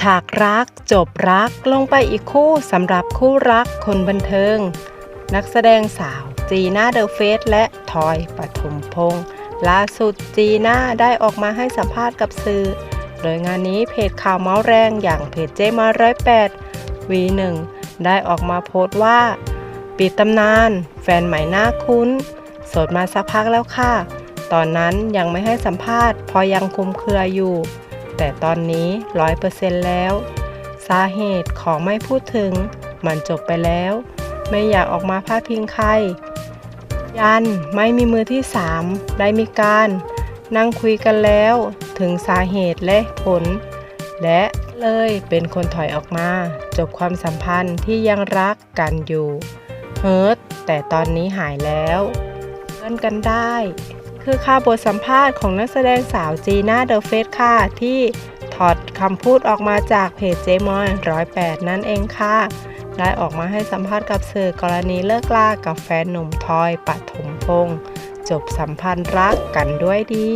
ฉากรัก จบรักลงไปอีกคู่สำหรับคู่รักคนบันเทิง นักแสดงสาวจีน่าเดอะเฟสและทอยปฐมพงษ์ล่าสุดจีน่าได้ออกมาให้สัมภาษณ์กับสื่อ โดยงานนี้เพจข่าวเมาส์แรงอย่างเพจเจมาร้อยแปดวีหนึ่งได้ออกมาโพสต์ว่า ปิดตำนาน แฟนใหม่หน้าคุ้นโสดมาสักพักแล้วค่ะ ตอนนั้นยังไม่ให้สัมภาษณ์เพอยังคุมเครืออยู่ แต่ตอนนี้ร้อยเปอร์เซ็นต์แล้ว สาเหตุของไม่พูดถึง มันจบไปแล้ว ไม่อยากออกมาพาดพิงใคร ยันไม่มีมือที่สามได้มีการ นั่งคุยกันแล้ว ถึงสาเหตุและผล และเลยเป็นคนถอยออกมา จบความสัมพันธ์ที่ยังรักกันอยู่ เฮิร์ตแต่ตอนนี้หายแล้วเพื่อนกันได้ คือค่าบทสัมภาษณ์ของนักแสดงสาวจีน่าเดอะเฟสค่ะ ที่ถอดคำพูดออกมาจากเพจเจมอนร้อยแปดนั่นเองค่ะ ได้ออกมาให้สัมภาษณ์กับสื่อกรณีเลิกลากับแฟนหนุ่มทอยปฐมพงษ์จบสัมพันธ์รักกันด้วยดี